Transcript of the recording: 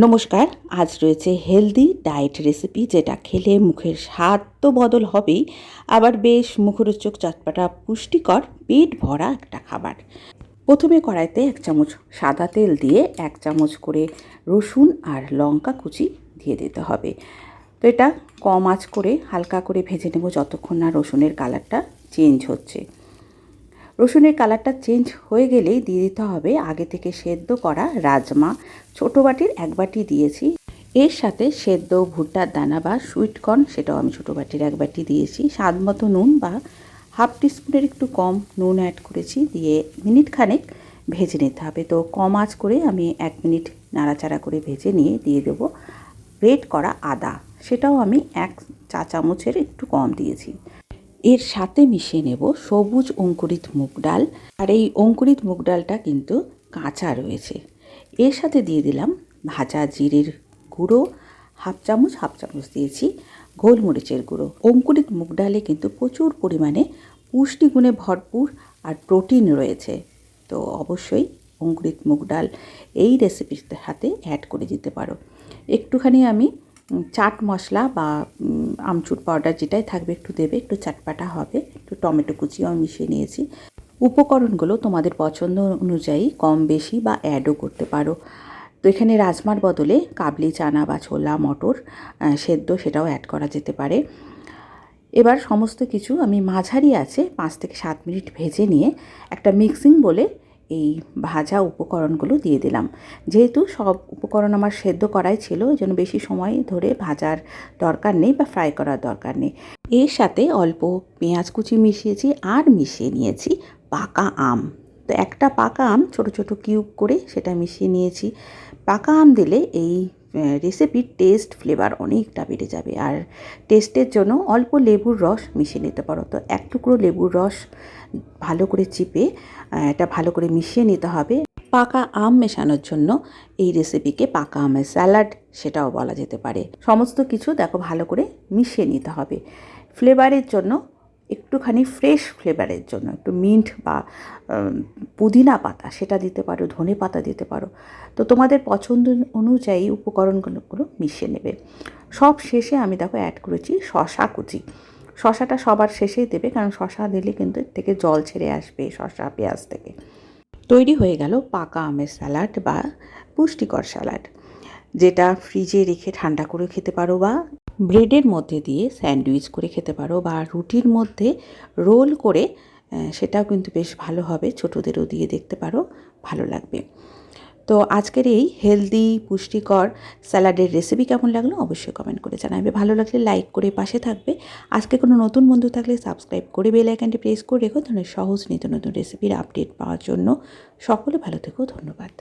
নমস্কার, আজ রয়েছে হেলদি ডায়েট রেসিপি যেটা খেলে মুখের স্বাদ তো বদল হবেই, আবার বেশ মুখরোচক চটপাটা পুষ্টিকর পেট ভরা একটা খাবার। প্রথমে কড়াইতে এক চামচ সাদা তেল দিয়ে এক চামচ করে রসুন আর লঙ্কা কুচি দিয়ে দিতে হবে। তো এটা কম আঁচ করে হালকা করে ভেজে নেব যতক্ষণ না রসুনের কালারটা চেঞ্জ হচ্ছে। রসুনের কালারটা চেঞ্জ হয়ে গেলেই দিয়ে দিতে হবে আগে থেকে সেদ্ধ করা রাজমা। ছোটো বাটির এক বাটি দিয়েছি। এর সাথে সেদ্ধ ভুট্টার দানা বা সুইট কর্ন সেটাও আমি ছোটো বাটির এক বাটি দিয়েছি। স্বাদ মতো নুন বা হাফ টিস্পুনের একটু কম নুন অ্যাড করেছি। দিয়ে মিনিট খানেক ভেজে নিতে হবে। তো কম আঁচ করে আমি এক মিনিট নাড়াচাড়া করে ভেজে নিয়ে দিয়ে দেবো। রেড করা আদা, সেটাও আমি এক চা চামচের একটু কম দিয়েছি। এর সাথে মিশিয়ে নেব সবুজ অঙ্কুরিত মুগ ডাল। আর এই অঙ্কুরিত মুগ ডালটা কিন্তু কাঁচা রয়েছে। এর সাথে দিয়ে দিলাম ভাজা জিরের গুঁড়ো। হাফ চামচ হাফ চামচ দিয়েছি গোলমরিচের গুঁড়ো। অঙ্কুরিত মুগ ডালে কিন্তু প্রচুর পরিমাণে পুষ্টিগুণে ভরপুর আর প্রোটিন রয়েছে। তো অবশ্যই অঙ্কুরিত মুগ ডাল এই রেসিপির হাতে অ্যাড করে দিতে পারো। একটুখানি আমি চাট মশলা বা আমচুর পাউডার যেটাই থাকবে একটু দেবে, একটু চাটপাটা হবে, একটু টমেটো কুচিও আমি মিশিয়ে নিয়েছি। উপকরণগুলো তোমাদের পছন্দ অনুযায়ী কম বেশি বা অ্যাডও করতে পারো। তো এখানে রাজমার বদলে কাবলি, চানা বা ছোলা, মটর সেদ্ধ সেটাও অ্যাড করা যেতে পারে। এবার সমস্ত কিছু আমি মাঝারি আছে, পাঁচ থেকে সাত মিনিট ভেজে নিয়ে একটা মিক্সিং বলে এই ভাজা উপকরণগুলো দিয়ে দিলাম। যেহেতু সব উপকরণ আমার সেদ্ধ করাই ছিল, ওই জন্য বেশি সময় ধরে ভাজার দরকার নেই বা ফ্রাই করার দরকার নেই। এর সাথে অল্প পেঁয়াজ কুচি মিশিয়েছি আর মিশিয়ে নিয়েছি পাকা আম। তো একটা পাকা আম ছোট ছোট কিউব করে সেটা মিশিয়ে নিয়েছি। পাকা আম দিলে এই রেসিপির টেস্ট ফ্লেভার অনেকটা বেড়ে যাবে। আর টেস্টের জন্য অল্প লেবুর রস মিশিয়ে নিতে পারো। তো এক টুকরো লেবুর রস ভালো করে চিপে এটা ভালো করে মিশিয়ে নিতে হবে। পাকা আম মেশানোর জন্য এই রেসিপিকে পাকা আমের স্যালাড সেটাও বলা যেতে পারে। সমস্ত কিছু দেখো ভালো করে মিশিয়ে নিতে হবে। ফ্লেভারের জন্য একটুখানি ফ্রেশ ফ্লেভারের জন্য, একটু মিন্ট বা পুদিনা পাতা, সেটা দিতে পারো, ধনে পাতা দিতে পারো। তো তোমাদের পছন্দ অনুযায়ী উপকরণগুলো মিশিয়ে নেবে। সব শেষে আমি দেখো অ্যাড করেছি শশা কুচি। শশাটা সবার শেষেই দেবে, কারণ শশা দিলে কিন্তু এর থেকে জল ছেড়ে আসবে শশা পেঁয়াজ থেকে। তৈরি হয়ে গেল পাকা আমের স্যালাড বা পুষ্টিকর স্যালাড যেটা ফ্রিজে রেখে ঠান্ডা করে খেতে পারো বা ব্রেডের মধ্যে দিয়ে স্যান্ডউইচ করে খেতে পারো বা রুটির মধ্যে রোল করে সেটাও কিন্তু বেশ ভালো হবে। ছোটোদেরও দিয়ে দেখতে পারো, ভালো লাগবে। তো আজকের এই হেলদি, পুষ্টিকর স্যালাডের রেসিপি কেমন লাগল অবশ্যই কমেন্ট করে জানাবে। ভালো লাগলে লাইক করে পাশে থাকবে। আজকে কোনো নতুন বন্ধু থাকলে সাবস্ক্রাইব করে বেল আইকনটি প্রেস করে রেখো ধরনের সহজ নিত্য নতুন রেসিপির আপডেট পাওয়ার জন্য। সকলে ভালো থেকো, ধন্যবাদ।